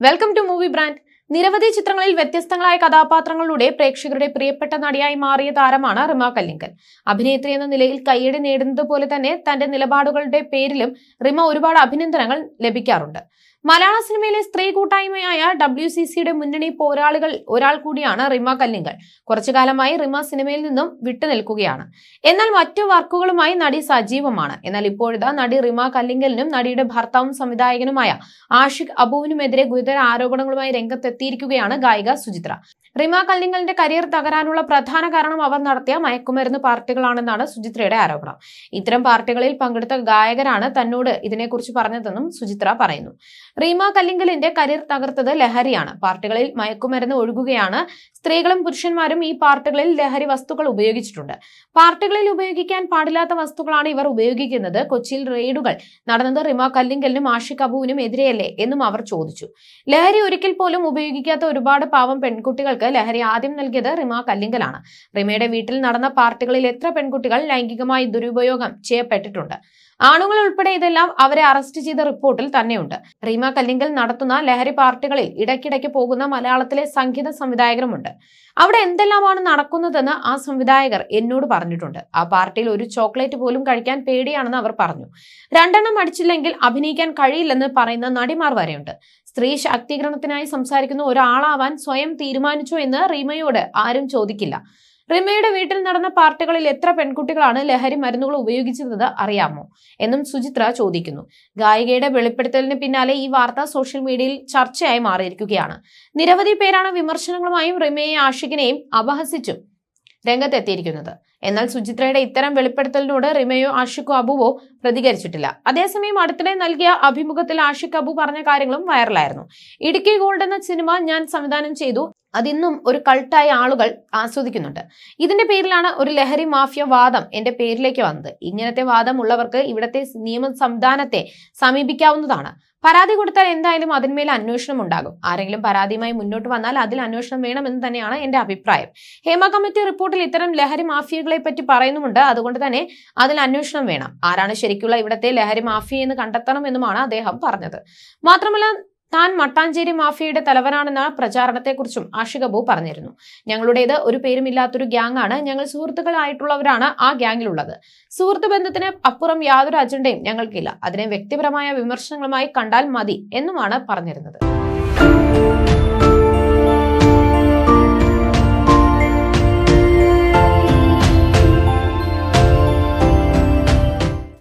Welcome to movie brand നിരവധി ചിത്രങ്ങളിൽ വ്യത്യസ്തങ്ങളായ കഥാപാത്രങ്ങളിലൂടെ പ്രേക്ഷകരുടെ പ്രിയപ്പെട്ട നടിയായി മാറിയ താരമാണ് റിമ കല്ലിങ്കൽ. അഭിനേത്രി എന്ന നിലയിൽ കയ്യടി നേടുന്നത് പോലെ തന്നെ തന്റെ നിലപാടുകളുടെ പേരിലും റിമ ഒരുപാട് അഭിനന്ദനങ്ങൾ ലഭിക്കാറുണ്ട്. മലയാള സിനിമയിലെ സ്ത്രീ കൂട്ടായ്മയായ ഡബ്ല്യു സി സിയുടെ മുന്നണി പോരാളികൾ ഒരാൾ കൂടിയാണ് റിമ കല്ലിങ്കൽ. കുറച്ചു കാലമായി റിമ സിനിമയിൽ നിന്നും വിട്ടുനിൽക്കുകയാണ് എന്നാൽ മറ്റു വർക്കുകളുമായി നടി സജീവമാണ്. എന്നാൽ ഇപ്പോഴത്തെ നടി റിമ കല്ലിങ്കലിനും നടിയുടെ ഭർത്താവും സംവിധായകനുമായ ആഷിഖ് അബുവിനുമെതിരെ ഗുരുതര ആരോപണങ്ങളുമായി രംഗത്തെത്തിയിരിക്കുകയാണ് ഗായിക സുചിത്ര. റിമ കല്ലിങ്കലിന്റെ കരിയർ തകരാനുള്ള പ്രധാന കാരണം അവർ നടത്തിയ മയക്കുമരുന്ന് പാർട്ടികളാണെന്നാണ് സുചിത്രയുടെ ആരോപണം. ഇത്തരം പാർട്ടികളിൽ പങ്കെടുത്ത ഗായകരാണ് തന്നോട് ഇതിനെക്കുറിച്ച് പറഞ്ഞതെന്നും സുചിത്ര പറയുന്നു. റീമ കല്ലിങ്കലിന്റെ കരിയർ തകർത്തത് ലഹരിയാണ്. പാർട്ടികളിൽ മയക്കുമരുന്ന് ഒഴുകുകയാണ്. സ്ത്രീകളും പുരുഷന്മാരും ഈ പാർട്ടികളിൽ ലഹരി വസ്തുക്കൾ ഉപയോഗിച്ചിട്ടുണ്ട്. പാർട്ടികളിൽ ഉപയോഗിക്കാൻ പാടില്ലാത്ത വസ്തുക്കളാണ് ഇവർ ഉപയോഗിക്കുന്നത്. കൊച്ചിയിൽ റെയ്ഡുകൾ നടന്നത് റിമ കല്ലിങ്കലിനും ആഷിഖ് അബുവിനും എതിരെയല്ലേ എന്നും അവർ ചോദിച്ചു. ലഹരി ഒരിക്കൽ പോലും ഉപയോഗിക്കാത്ത ഒരുപാട് പാവം പെൺകുട്ടികൾക്ക് ലഹരി ആദ്യം നൽകിയത് റിമ കല്ലിങ്കലാണ്. റിമയുടെ വീട്ടിൽ നടന്ന പാർട്ടികളിൽ എത്ര പെൺകുട്ടികൾ ലൈംഗികമായി ദുരുപയോഗം ചെയ്യപ്പെട്ടിട്ടുണ്ട്? ആണുങ്ങൾ ഉൾപ്പെടെ ഇതെല്ലാം അവരെ അറസ്റ്റ് ചെയ്ത റിപ്പോർട്ടിൽ തന്നെയുണ്ട്. റീമ കല്ലിങ്കൽ നടത്തുന്ന ലഹരി പാർട്ടികളിൽ ഇടയ്ക്കിടയ്ക്ക് പോകുന്ന മലയാളത്തിലെ സംഗീത സംവിധായകരുമുണ്ട്. അവിടെ എന്തെല്ലാമാണ് നടക്കുന്നതെന്ന് ആ സംവിധായകർ എന്നോട് പറഞ്ഞിട്ടുണ്ട്. ആ പാർട്ടിയിൽ ഒരു ചോക്ലേറ്റ് പോലും കഴിക്കാൻ പേടിയാണെന്ന് അവർ പറഞ്ഞു. രണ്ടെണ്ണം അടിച്ചില്ലെങ്കിൽ അഭിനയിക്കാൻ കഴിയില്ലെന്ന് പറയുന്ന നടിമാർ വരെയുണ്ട്. സ്ത്രീ ശാക്തീകരണത്തിനായി സംസാരിക്കുന്ന ഒരാളാവാൻ സ്വയം തീരുമാനിച്ചു എന്ന് റീമയോട് ആരും ചോദിക്കില്ല. റിമയുടെ വീട്ടിൽ നടന്ന പാർട്ടികളിൽ എത്ര പെൺകുട്ടികളാണ് ലഹരി മരുന്നുകൾ ഉപയോഗിച്ചിരുന്നത് അറിയാമോ? എന്നും സുചിത്ര ചോദിക്കുന്നു. ഗായികയുടെ വെളിപ്പെടുത്തലിന് പിന്നാലെ ഈ വാർത്ത സോഷ്യൽ മീഡിയയിൽ ചർച്ചയായി മാറിയിരിക്കുകയാണ്. നിരവധി പേരാണ് വിമർശനങ്ങളുമായും റിമയെ ആഷിഖിനെയും അപഹസിച്ചും രംഗത്തെത്തിയിരിക്കുന്നത്. എന്നാൽ സുചിത്രയുടെ ഇത്തരം വെളിപ്പെടുത്തലിനോട് റിമയോ ആഷിഖോ അബുവോ പ്രതികരിച്ചിട്ടില്ല. അതേസമയം അടുത്തിടെ നൽകിയ അഭിമുഖത്തിൽ ആഷിഖ് അബു പറഞ്ഞ കാര്യങ്ങളും വൈറലായിരുന്നു. ഇടുക്കി ഗോൾഡ് എന്ന സിനിമ ഞാൻ സംവിധാനം ചെയ്തു. അതിന്നും ഒരു കൾട്ടായ ആളുകൾ ആസ്വദിക്കുന്നുണ്ട്. ഇതിന്റെ പേരിലാണ് ഒരു ലഹരി മാഫിയ വാദം എന്റെ പേരിലേക്ക് വന്നത്. ഇങ്ങനത്തെ വാദം ഉള്ളവർക്ക് ഇവിടത്തെ നിയമ സംവിധാനത്തെ സമീപിക്കാവുന്നതാണ്. പരാതി കൊടുത്താൽ എന്തായാലും അതിന്മേൽ അന്വേഷണം ഉണ്ടാകും. ആരെങ്കിലും പരാതിയുമായി മുന്നോട്ട് വന്നാൽ അതിൽ അന്വേഷണം വേണമെന്ന് തന്നെയാണ് എന്റെ അഭിപ്രായം. ഹേമ കമ്മിറ്റി റിപ്പോർട്ടിൽ ഇത്തരം ലഹരി മാഫിയകളെ പറ്റി പറയുന്നുമുണ്ട്. അതുകൊണ്ട് തന്നെ അതിൽ അന്വേഷണം വേണം. ആരാണ് ശരിക്കുള്ള ഇവിടത്തെ ലഹരി മാഫിയ എന്ന് കണ്ടെത്തണം എന്നുമാണ് അദ്ദേഹം പറഞ്ഞത്. മാത്രമല്ല താൻ മട്ടാഞ്ചേരി മാഫിയയുടെ തലവനാണെന്ന പ്രചാരണത്തെക്കുറിച്ചും ആഷിഖ് അബു പറഞ്ഞിരുന്നു. ഞങ്ങളുടേത് ഒരു പേരുമില്ലാത്തൊരു ഗ്യാങ് ആണ് ഞങ്ങൾ സുഹൃത്തുക്കളായിട്ടുള്ളവരാണ് ആ ഗ്യാങ്ങിലുള്ളത്. സുഹൃത്ത് ബന്ധത്തിന് അപ്പുറം യാതൊരു അജണ്ടയും ഞങ്ങൾക്കില്ല. അതിനെ വ്യക്തിപരമായ വിമർശനങ്ങളുമായി കണ്ടാൽ മതി എന്നുമാണ് പറഞ്ഞിരുന്നത്.